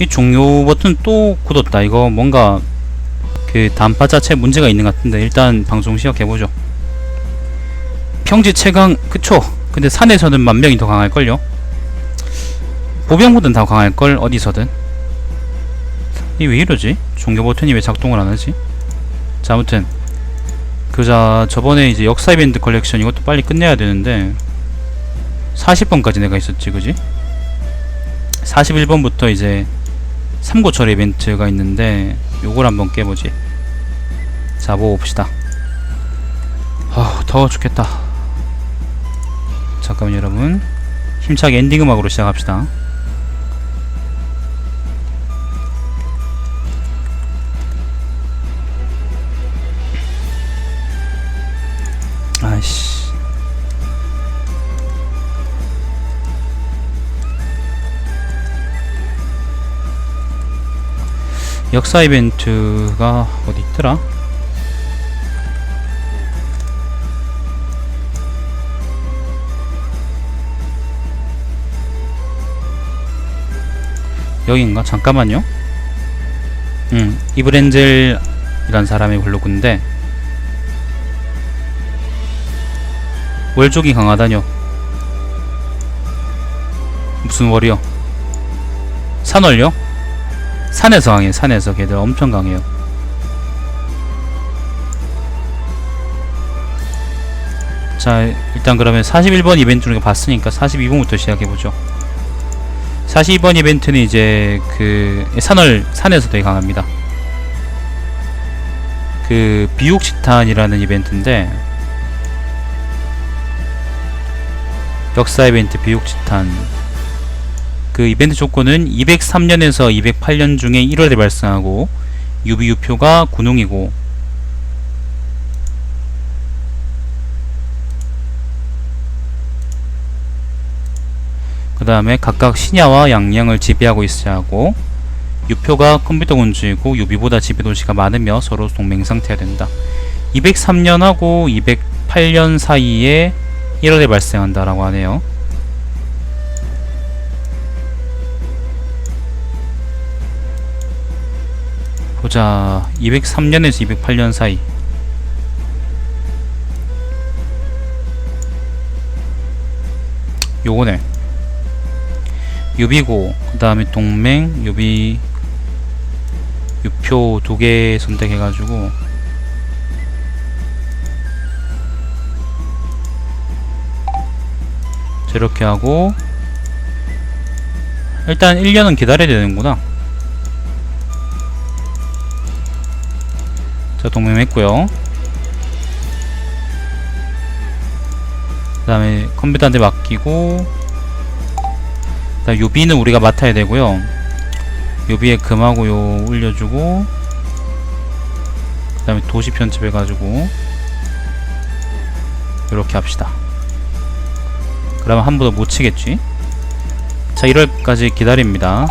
이 종료 버튼 또 굳었다. 이거 뭔가 그 단파 자체 문제가 있는 것 같은데 일단 방송 시작해보죠. 평지 최강 그쵸? 근데 산에서는 만 명이 더 강할걸요? 보병보단 더 강할걸 어디서든 이 왜 이러지? 종료 버튼이 왜 작동을 안 하지? 자 아무튼 그자 저번에 이제 역사 이벤트 컬렉션 이것도 빨리 끝내야 되는데 40번까지 내가 있었지 그지? 41번부터 이제 삼고철 이벤트가 있는데 요걸 한번 깨보지. 자 모읍시다. 아 더워 죽겠다. 잠깐만 여러분. 힘차게 엔딩 음악으로 시작합시다 역사 이벤트가 어디 있더라? 여긴가? 잠깐만요. 음, 이브렌젤이란 사람의 블로그인데 월족이 강하다뇨. 무슨 월이요? 산월요? 산에서 강해 산에서 걔들 엄청 강해요. 자 일단 그러면 41번 이벤트를 봤으니까 42번부터 시작해보죠. 42번 이벤트는 이제 그 산월 산에서 되게 강합니다. 그 비옥시탄이라는 이벤트인데 역사 이벤트 비옥시탄 그 이벤트 조건은 203년에서 208년 중에 1월에 발생하고 유비유표가 군웅이고 그 다음에 각각 신야와 양양을 지배하고 있어야 하고 유표가 컴퓨터 군주이고 유비보다 지배 도시가 많으며 서로 동맹 상태야 된다. 203년하고 208년 사이에 1월에 발생한다라고 하네요. 보자. 203년에서 208년 사이. 요거네. 유비고 그 다음에 동맹 유비 유표 두 개 선택해가지고. 저렇게 하고 일단 1년은 기다려야 되는구나 자 동맹했고요. 그 다음에 컴퓨터한테 맡기고 그 다음 요비는 우리가 맡아야 되고요. 요비에 금하고 요 올려주고 그 다음에 도시 편집해가지고 이렇게 합시다. 그러면 한 번도 못 치겠지? 자 1월까지 기다립니다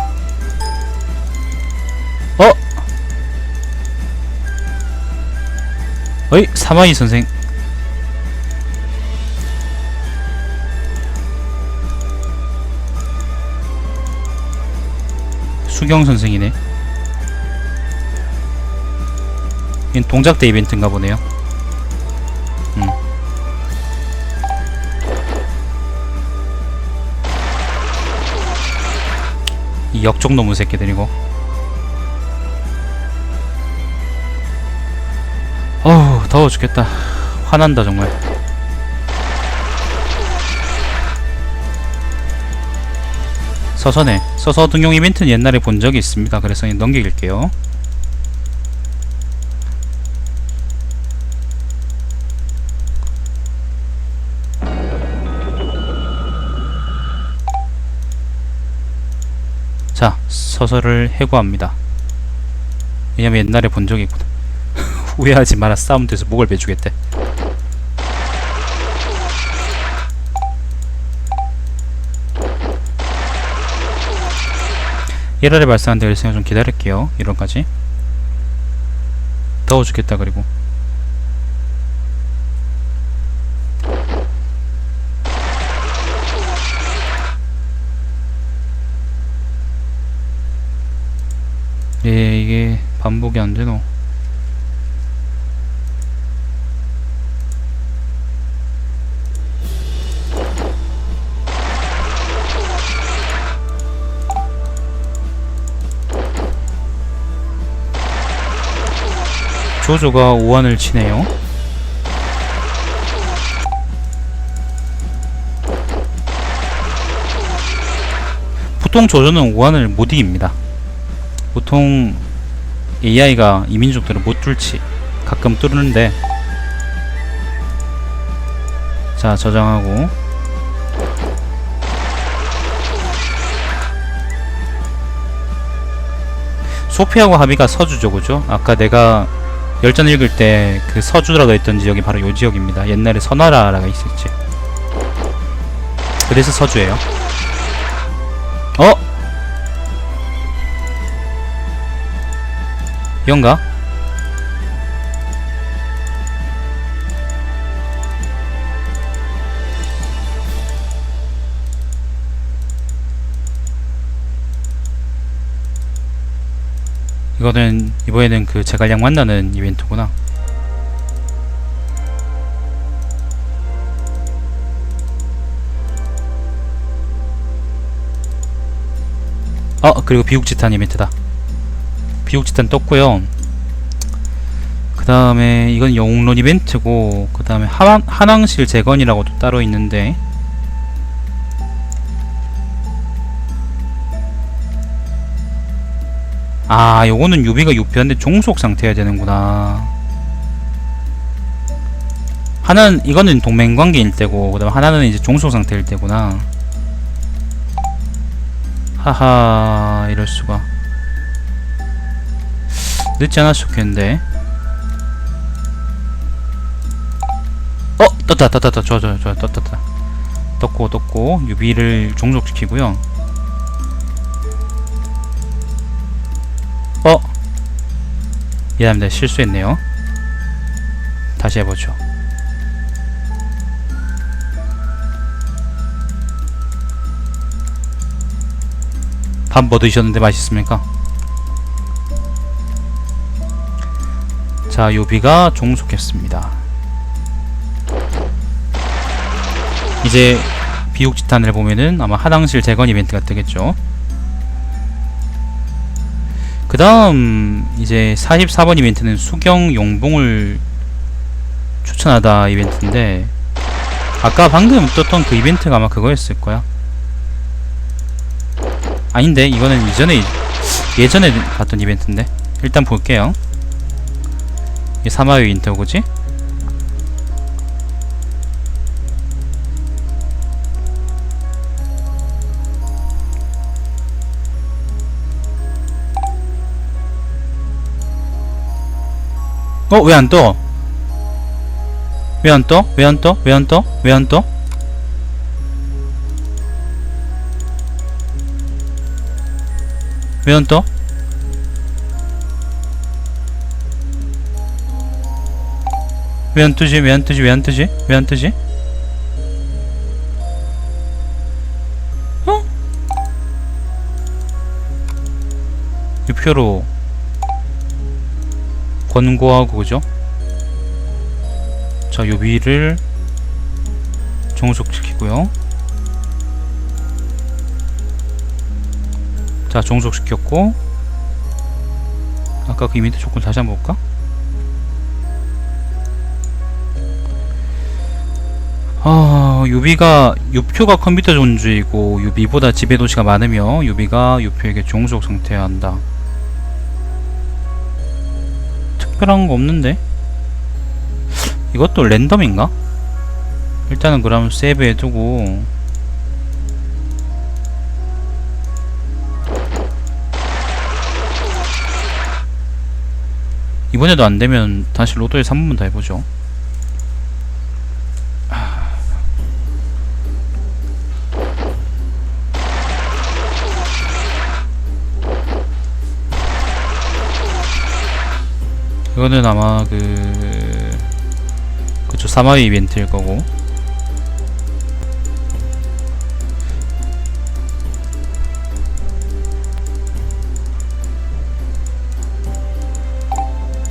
어이 사마이 선생. 수경 선생이네. 이 동작대 이벤트인가 보네요. 음. 이 역적 놈의 새끼들이고 더워 죽겠다. 화난다 정말. 서서네 서서 등용 이벤트는 옛날에 본 적이 있습니다. 그래서 그냥 넘길게요. 자 서서를 해고합니다. 왜냐면 옛날에 본 적이 있거든 후회하지 마라. 싸움 돼서 목을 베주겠대. 일월에 발생한 대일생을 좀 기다릴게요. 1월까지. 더워 죽겠다 그리고. 예, 이게 반복이 안 되노. 조조가 오한을 치네요. 보통 조조는 오한을 못 이깁니다. 보통 AI가 이민족들은 못 뚫지 가끔 뚫는데 자 저장하고 소피하고 하비가 서주죠 그죠? 아까 내가 열전 읽을 때 그 서주라고 했던 지역이 바로 요 지역입니다 옛날에 선화라가 있었지 그래서 서주예요 어? 이건가? 이거는 이번에는 그 제갈량 만나는 이벤트구나. 어 그리고 비옥지탄 이벤트다. 비옥지탄 떴고요. 그 다음에 이건 영웅론 이벤트고 그 다음에 한왕실 재건이라고도 따로 있는데 아 요거는 유비가 유피한데 종속 상태여야 되는구나. 하나는 이거는 동맹관계일 때고 그 다음 하나는 이제 종속 상태일 때구나. 하하 이럴수가. 늦지 않았으면 좋겠는데. 어! 떴다 떴다 떴다. 좋아 좋아 좋아. 떴다 떴다. 떴고 떴고 유비를 종속시키고요 어? 미안합니다. 실수했네요. 다시 해보죠. 밥 뭐 드셨는데 맛있습니까? 자 요비가 종속했습니다. 이제 비옥지탄을 보면은 아마 하당실 재건 이벤트가 뜨겠죠 그 다음 이제 44번 이벤트는 수경 용봉을 추천하다 이벤트인데 아까 방금 떴던 그 이벤트가 아마 그거였을 거야. 아닌데 이거는 이전에 예전에 봤던 이벤트인데. 일단 볼게요. 이게 사마요 인터고지 어? 왜 안 떠? 왜 안 떠? 왜 안 떠? 왜 안 떠? 왜 안 떠? 왜 안 떠? 왜 안 뜨지? 왜 안 뜨지? 왜 안 뜨지? 왜 안 뜨지? 어? 유표로 권고하고 그죠? 자 요비를 종속시키고요 자 종속시켰고 아까 그 이벤트 조건 다시 한번 볼까? 아 유비가 유표가 컴퓨터 존주이고 유비보다 지배 도시가 많으며 유비가 유표에게 종속 상태해야 한다 특별한 거 없는데? 이것도 랜덤인가? 일단은 그럼 세이브 해두고 이번에도 안되면 다시 로또에서 한 번만 더 해보죠 이거는 아마 그 그쵸 사마비 이벤트일 거고.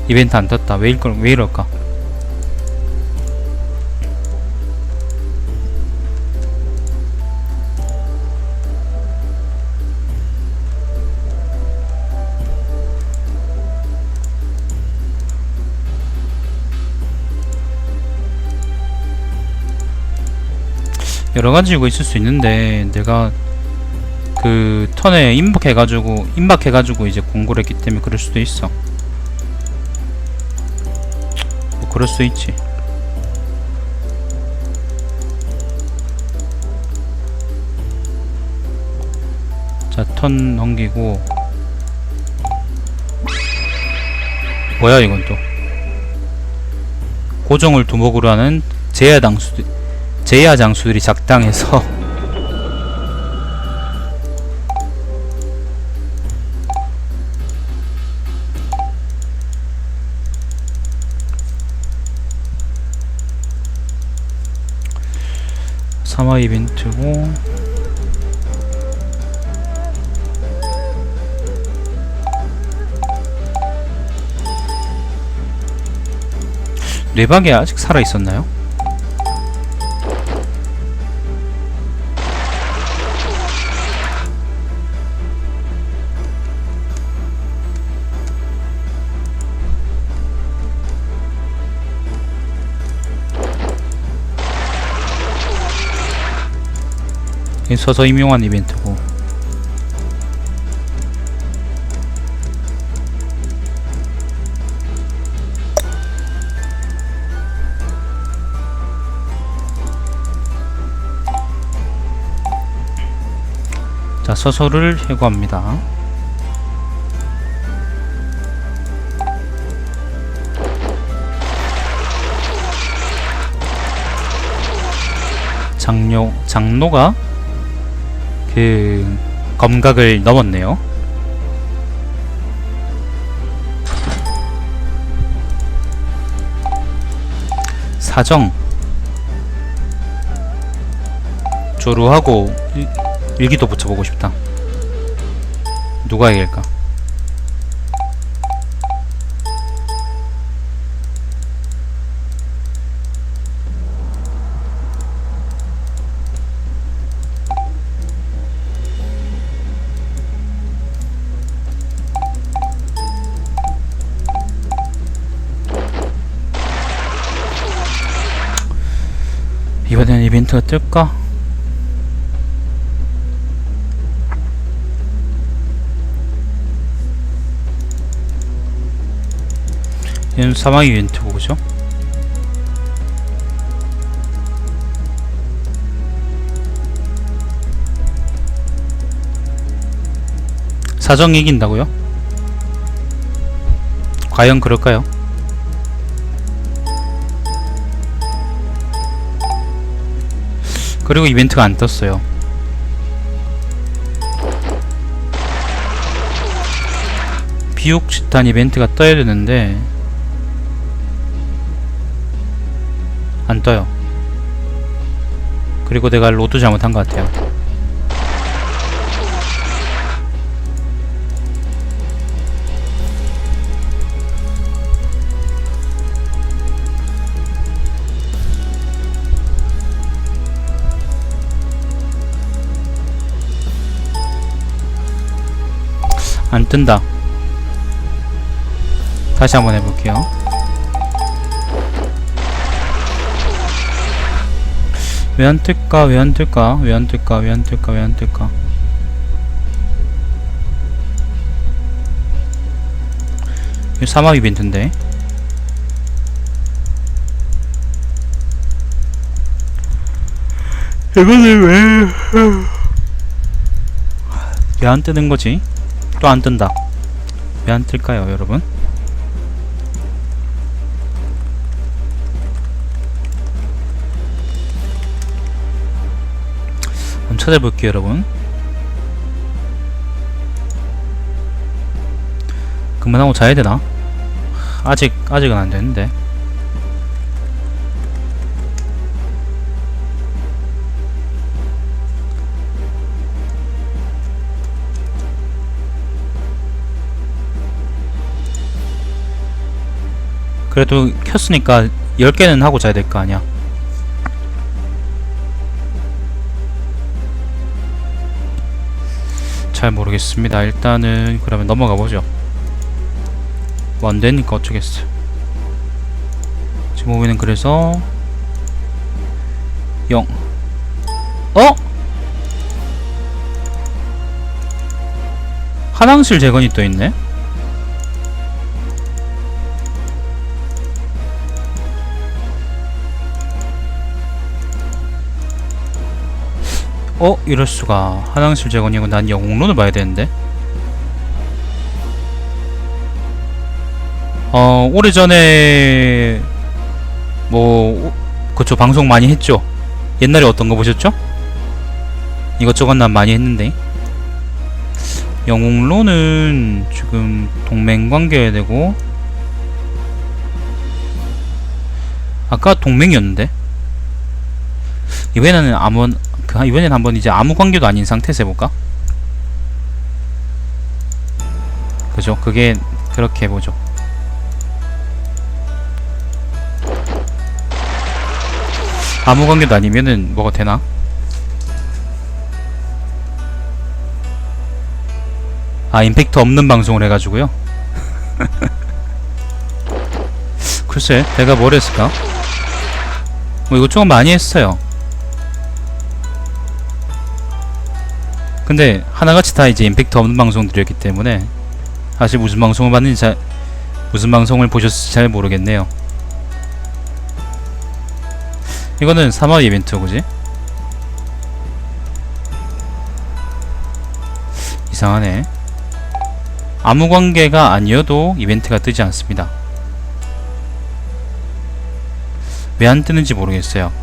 이벤트 안 떴다. 왜, 일걸, 왜 이럴까? 여러 가지 이거 있을 수 있는데 내가 그 턴에 임박해가지고 임박해가지고 이제 공고를 했기 때문에 그럴 수도 있어. 뭐 그럴 수 있지. 자, 턴 넘기고 뭐야 이건 또 고정을 두목으로 하는 제야 장수 제야 장수들이 작당해서 사마 이벤트고 뇌박이 아직 살아 있었나요? 서서 임용한 이벤트고. 자 서서를 해고합니다. 장로 장로가 그 검각을 넘었네요. 사정 조루하고 일, 일기도 붙여보고 싶다. 누가 이길까? 이벤트가 뜰까? 얘는 사막 이벤트고 그죠? 사정 이긴다고요? 과연 그럴까요? 그리고 이벤트가 안 떴어요. 비옥시탄 이벤트가 떠야 되는데 안 떠요. 그리고 내가 로드 잘못한 것 같아요. 안 뜬다. 다시 한번 해볼게요. 왜 안 뜰까? 왜 안 뜰까? 왜 안 뜰까? 왜 안 뜰까? 왜 안 뜰까? 이 사막 이벤트인데. 이거는 왜? 왜 안 뜨는 거지? 또 안 뜬다. 왜 안 뜰까요, 여러분? 한번 찾아볼게요, 여러분. 그만하고 자야 되나? 아직 아직은 안 되는데. 그래도 켰으니까 10개는 하고 자야 될 거 아니야. 잘 모르겠습니다. 일단은 그러면 넘어가 보죠. 뭐 안되니까 어쩌겠어. 지금 보면은 그래서 0 어? 한항실 재건이 또 있네 어? 이럴 수가. 한항실 재건이고 난 영웅론을 봐야 되는데? 어 오래전에 뭐 그쵸 방송 많이 했죠? 옛날에 어떤 거 보셨죠? 이것저것 난 많이 했는데. 영웅론은 지금 동맹 관계해야 되고. 아까 동맹이었는데? 이번에는 아무 그 이번엔 한번 이제 아무 관계도 아닌 상태에서 해볼까? 그죠? 그게 그렇게 해보죠. 아무 관계도 아니면은 뭐가 되나? 아 임팩트 없는 방송을 해가지고요. 글쎄, 내가 뭘 했을까? 뭐 이것저것 많이 했어요. 근데 하나같이 다 이제 임팩트 없는 방송들이었기 때문에 사실 무슨 방송을 봤는지 잘 무슨 방송을 보셨을지 잘 모르겠네요. 이거는 3화 이벤트 그지? 이상하네. 아무 관계가 아니어도 이벤트가 뜨지 않습니다. 왜 안 뜨는지 모르겠어요.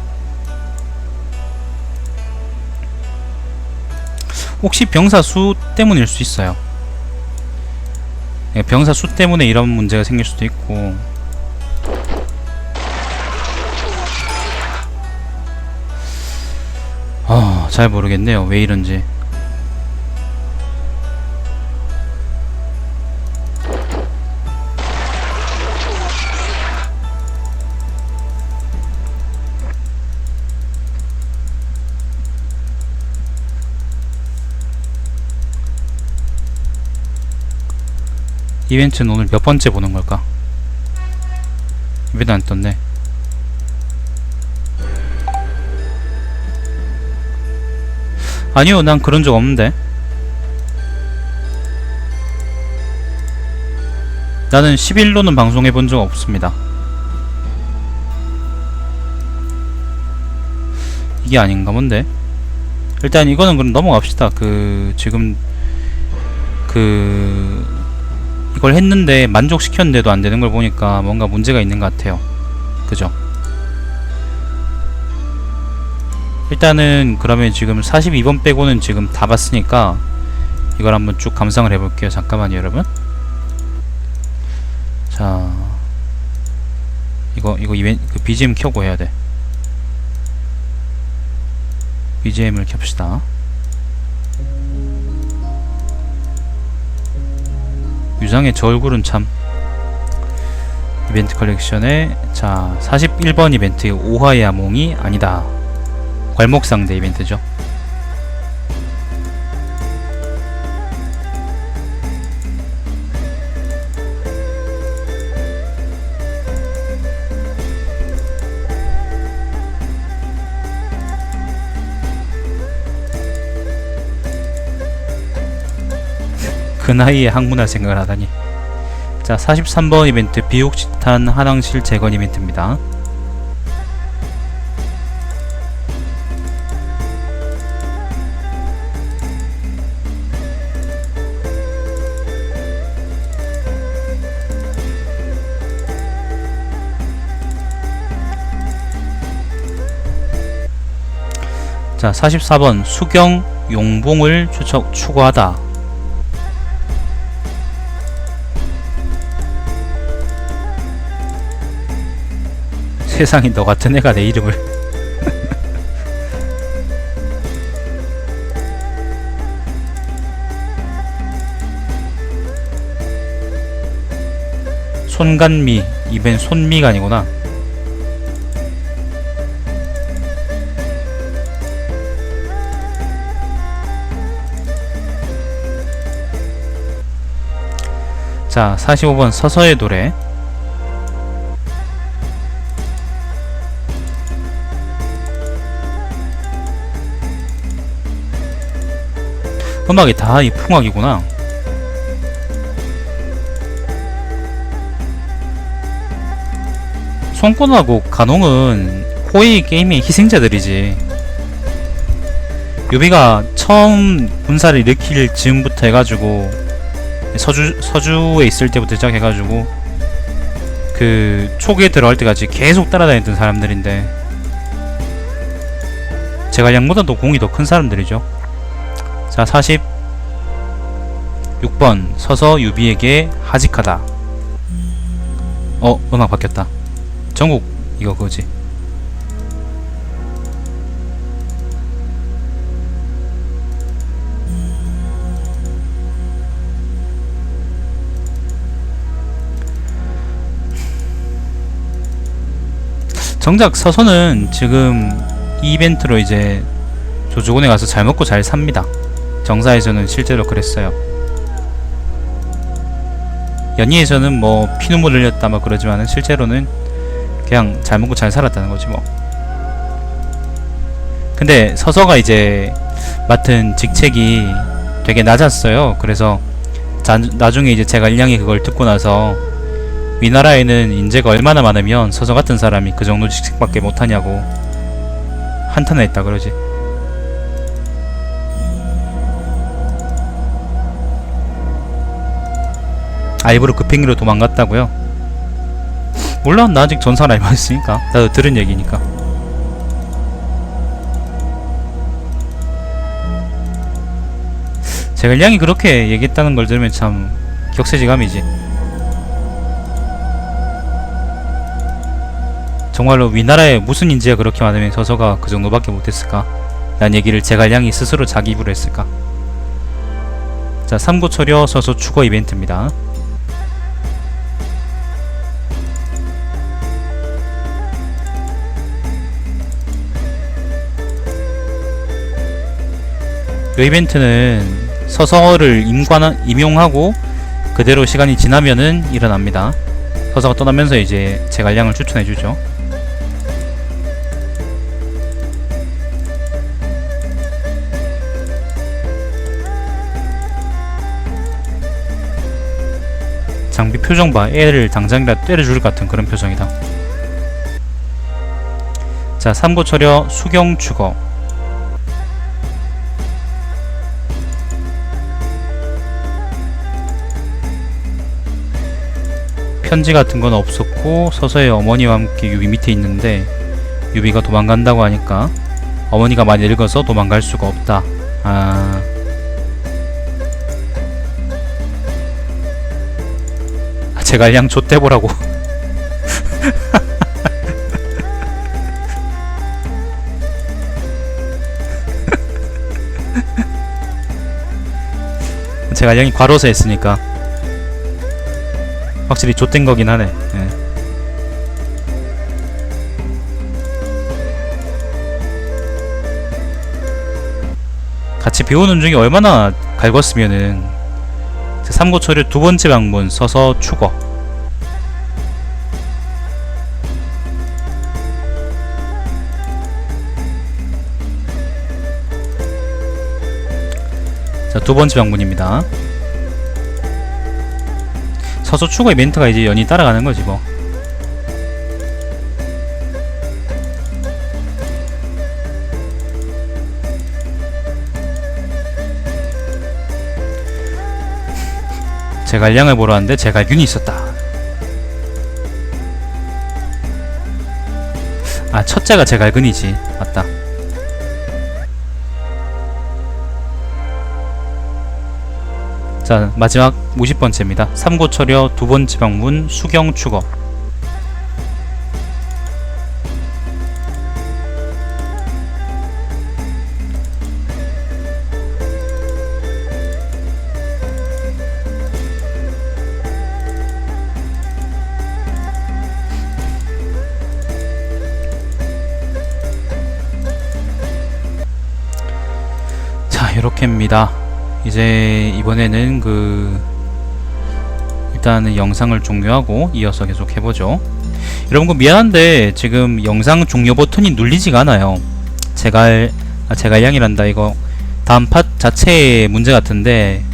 혹시 병사 수 때문일 수 있어요. 예, 병사 수 때문에 이런 문제가 생길 수도 있고 아, 잘 모르겠네요. 왜 이런지. 이벤트는 오늘 몇 번째 보는 걸까? 이벤트 안 떴네. 아니요, 난 그런 적 없는데. 나는 11로는 방송해 본 적 없습니다. 이게 아닌가 본데. 일단 이거는 그럼 넘어갑시다. 그 지금 그 이걸 했는데 만족시켰는데도 안 되는 걸 보니까 뭔가 문제가 있는 것 같아요. 그죠? 일단은 그러면 지금 42번 빼고는 지금 다 봤으니까 이걸 한번 쭉 감상을 해볼게요. 잠깐만요, 여러분. 자, 이거 이거 이벤 그 BGM 켜고 해야 돼. BGM을 켭시다. 유상의 저 얼굴은 참 이벤트 컬렉션에 자 41번 이벤트 오화의 아몽이 아니다. 괄목상대 이벤트죠 그 나이에 항문할 생각을 하다니. 자 43번 이벤트 비옥시탄 한항실 재건 이벤트입니다. 자 44번 수경 용봉을 추적 추구하다 세상에 너 같은 애가 내 이름을. 손간미 이벤 손미가 아니구나. 자 45번 서서의 노래 음악이 다 이 풍악이구나 손권하고 간홍은 호의 게임의 희생자들이지. 유비가 처음 군사를 일으킬 즈음부터 해가지고 서주 서주에 있을 때부터 시작해가지고 그 초기에 들어갈 때까지 계속 따라다녔던 사람들인데 제가 양보다도 공이 더 큰 사람들이죠. 자 46번 서서 유비에게 하직하다. 어 음악 바뀌었다. 전국 이거 그거지 정작 서서는 지금 이 이벤트로 이제 조조군에 가서 잘 먹고 잘 삽니다 정사에서는 실제로 그랬어요 연희에서는 뭐 피눈물 흘렸다 막 그러지만은 실제로는 그냥 잘 먹고 잘 살았다는 거지 뭐. 근데 서서가 이제 맡은 직책이 되게 낮았어요. 그래서 자, 나중에 이제 제가 일량이 그걸 듣고 나서 위나라에는 인재가 얼마나 많으면 서서 같은 사람이 그 정도 직책밖에 못하냐고 한탄을 했다 그러지. 아 일부러 급행기로 도망갔다고요? 몰라 나 아직 전사를 알고 있으니까. 나도 들은 얘기니까. 제가 일량이 그렇게 얘기했다는 걸 들으면 참 격세지감이지. 정말로 위나라에 무슨 인재가 그렇게 많으면 서서가 그 정도밖에 못했을까? 난 얘기를 제갈량이 스스로 자기 입으로 했을까? 자 삼고초려 서서 추거 이벤트입니다 이 이벤트는 서서를 임관 임용하고 그대로 시간이 지나면은 일어납니다. 서서가 떠나면서 이제 제갈량을 추천해주죠. 장비 표정 봐. 애를 당장이라 때려줄 것 같은 그런 표정이다. 자, 삼고처려 수경 추거. 편지 같은 건 없었고 서서의 어머니와 함께 유비 밑에 있는데 유비가 도망간다고 하니까 어머니가 많이 늙어서 도망갈 수가 없다. 아. 아, 제가 그냥 좆대보라고. 제가 양이 과로사 했으니까 확실히 좆된 거긴 하네. 예. 같이 배우는 중에 얼마나 갈궜으면은 삼고초를 두 번째 방문 서서 추거. 자, 두 번째 방문입니다. 서서 추가 이벤트가 이제 연이 따라가는 거지 뭐. 제갈량을 보러 왔는데 제갈균이 있었다. 아 첫째가 제갈근이지 맞다. 자 마지막 50번째입니다. 삼고철여 두 번째 방문 수경 추거 이제 이번에는 그 일단은 영상을 종료하고 이어서 계속 해보죠. 여러분 그 미안한데 지금 영상 종료 버튼이 눌리지가 않아요. 제갈 아 제갈량이란다 이거 다음 팟 자체의 문제 같은데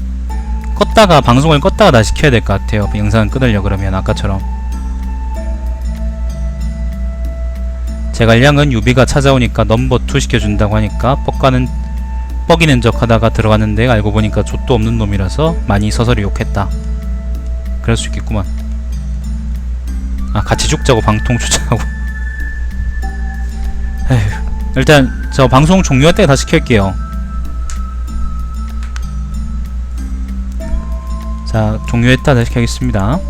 껐다가 방송을 껐다가 다시 켜야 될 것 같아요. 영상 끊으려 그러면 아까처럼. 제갈량은 유비가 찾아오니까 넘버 2 시켜준다고 하니까 뻑가는 뻑이는 척 하다가 들어갔는데 알고 보니까 족도 없는 놈이라서 많이 서서히 욕했다. 그럴 수 있겠구만. 아 같이 죽자고 방통 추천하고. 에휴, 일단 저 방송 종료할 때 다시 켤게요. 자 종료했다 다시 켜겠습니다.